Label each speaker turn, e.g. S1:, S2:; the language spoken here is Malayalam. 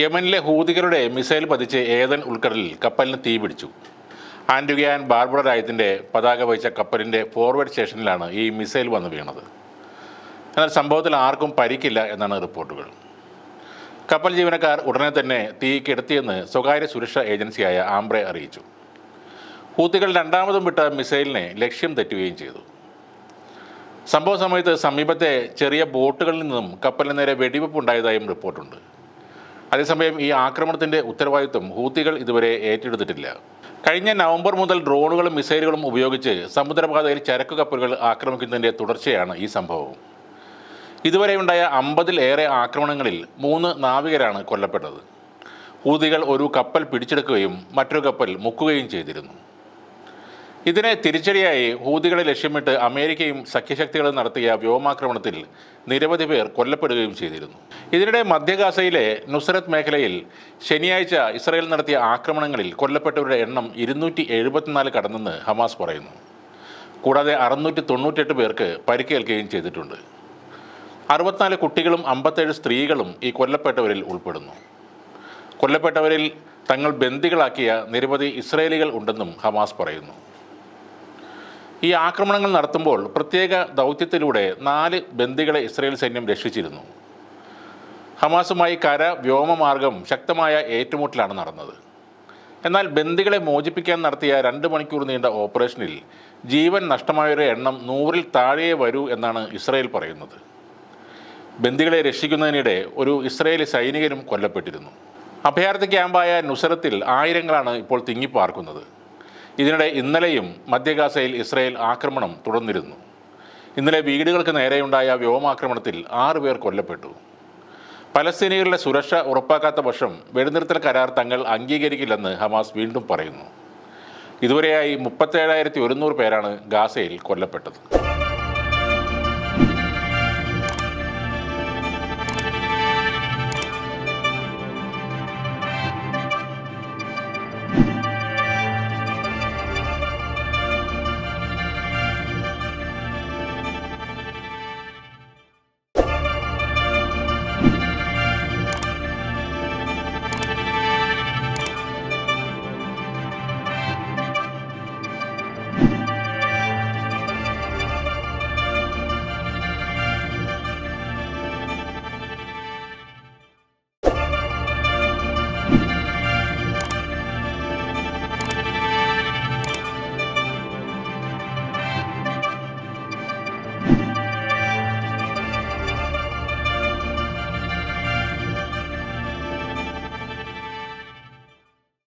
S1: യമനിലെ ഹൂതികളുടെ മിസൈൽ പതിച്ച് ഏതൻ ഉൾക്കടലിൽ കപ്പലിന് തീ പിടിച്ചു. ആൻഡുഗിയാൻ ബാർബുഡ രാജ്യത്തിന്റെ പതാക വഹിച്ച കപ്പലിന്റെ ഫോർവേഡ് സ്റ്റേഷനിലാണ് ഈ മിസൈൽ വന്ന് വീണത്. എന്നാൽ സംഭവത്തിൽ ആർക്കും പരിക്കില്ല എന്നാണ് റിപ്പോർട്ടുകൾ. കപ്പൽ ജീവനക്കാർ ഉടനെ തന്നെ തീ കെടുത്തിയെന്ന് സ്വകാര്യ സുരക്ഷാ ഏജൻസിയായ ആംബ്രെ അറിയിച്ചു. ഹൂത്തികൾ രണ്ടാമതും വിട്ട മിസൈലിനെ ലക്ഷ്യം തെറ്റുകയും ചെയ്തു. സംഭവ സമയത്ത് സമീപത്തെ ചെറിയ ബോട്ടുകളിൽ നിന്നും കപ്പലിന് നേരെ വെടിവെപ്പ് ഉണ്ടായതായും റിപ്പോർട്ടുണ്ട്. അതേസമയം ഈ ആക്രമണത്തിന്റെ ഉത്തരവാദിത്വം ഹൂത്തികൾ ഇതുവരെ ഏറ്റെടുത്തിട്ടില്ല. കഴിഞ്ഞ നവംബർ മുതൽ ഡ്രോണുകളും മിസൈലുകളും ഉപയോഗിച്ച് സമുദ്രപാതയിൽ ചരക്ക് കപ്പലുകൾ ആക്രമിക്കുന്നതിന്റെ തുടർച്ചയാണ് ഈ സംഭവം. ഇതുവരെ ഉണ്ടായ അമ്പതിലേറെ ആക്രമണങ്ങളിൽ മൂന്ന് നാവികരാണ് കൊല്ലപ്പെട്ടത്. ഹൂതികൾ ഒരു കപ്പൽ പിടിച്ചെടുക്കുകയും മറ്റൊരു കപ്പൽ മുക്കുകയും ചെയ്തിരുന്നു. ഇതിനെ തിരിച്ചടിയായി ഹൂതികളെ ലക്ഷ്യമിട്ട് അമേരിക്കയും സഖ്യശക്തികളും നടത്തിയ വ്യോമാക്രമണത്തിൽ നിരവധി പേർ കൊല്ലപ്പെടുകയും ചെയ്തിരുന്നു. ഇതിനിടെ മധ്യഗാസയിലെ നുസ്രത്ത് മേഖലയിൽ ശനിയാഴ്ച ഇസ്രായേൽ നടത്തിയ ആക്രമണങ്ങളിൽ കൊല്ലപ്പെട്ടവരുടെ എണ്ണം ഇരുന്നൂറ്റി എഴുപത്തിനാല് കടന്നെന്ന് ഹമാസ് പറയുന്നു. കൂടാതെ അറുന്നൂറ്റി തൊണ്ണൂറ്റെട്ട് പേർക്ക് പരിക്കേൽക്കുകയും ചെയ്തിട്ടുണ്ട്. അറുപത്തിനാല് കുട്ടികളും അമ്പത്തേഴ് സ്ത്രീകളും ഈ കൊല്ലപ്പെട്ടവരിൽ ഉൾപ്പെടുന്നു. കൊല്ലപ്പെട്ടവരിൽ തങ്ങൾ ബന്ദികളാക്കിയ നിരവധി ഇസ്രയേലികൾ ഉണ്ടെന്നും ഹമാസ് പറയുന്നു. ഈ ആക്രമണങ്ങൾ നടത്തുമ്പോൾ പ്രത്യേക ദൗത്യത്തിലൂടെ നാല് ബന്ദികളെ ഇസ്രയേൽ സൈന്യം രക്ഷിച്ചിരുന്നു. ഹമാസുമായി കര വ്യോമമാർഗം ശക്തമായ ഏറ്റുമുട്ടലാണ് നടന്നത്. എന്നാൽ ബന്ദികളെ മോചിപ്പിക്കാൻ നടത്തിയ രണ്ട് മണിക്കൂർ നീണ്ട ഓപ്പറേഷനിൽ ജീവൻ നഷ്ടമായവരുടെ എണ്ണം നൂറിൽ താഴെ വരൂ എന്നാണ് ഇസ്രയേൽ പറയുന്നത്. ബന്ദികളെ രക്ഷിക്കുന്നതിനിടെ ഒരു ഇസ്രയേലി സൈനികനും കൊല്ലപ്പെട്ടിരുന്നു. അഭയാർത്ഥി ക്യാമ്പായ നുസരത്തിൽ ആയിരങ്ങളാണ് ഇപ്പോൾ തിങ്ങിപ്പാർക്കുന്നത്. ഇതിനിടെ ഇന്നലെയും മധ്യഗാസയിൽ ഇസ്രയേൽ ആക്രമണം തുടർന്നിരുന്നു. ഇന്നലെ വീടുകൾക്ക് നേരെയുണ്ടായ വ്യോമാക്രമണത്തിൽ ആറു പേർ കൊല്ലപ്പെട്ടു. പലസ്തീനികളുടെ സുരക്ഷ ഉറപ്പാക്കാത്ത പക്ഷം വെടിനിർത്തൽ കരാർ തങ്ങൾ അംഗീകരിക്കില്ലെന്ന് ഹമാസ് വീണ്ടും പറയുന്നു. ഇതുവരെയായി മുപ്പത്തേഴായിരത്തി ഒരുന്നൂറ് പേരാണ് ഗാസയിൽ കൊല്ലപ്പെട്ടത്.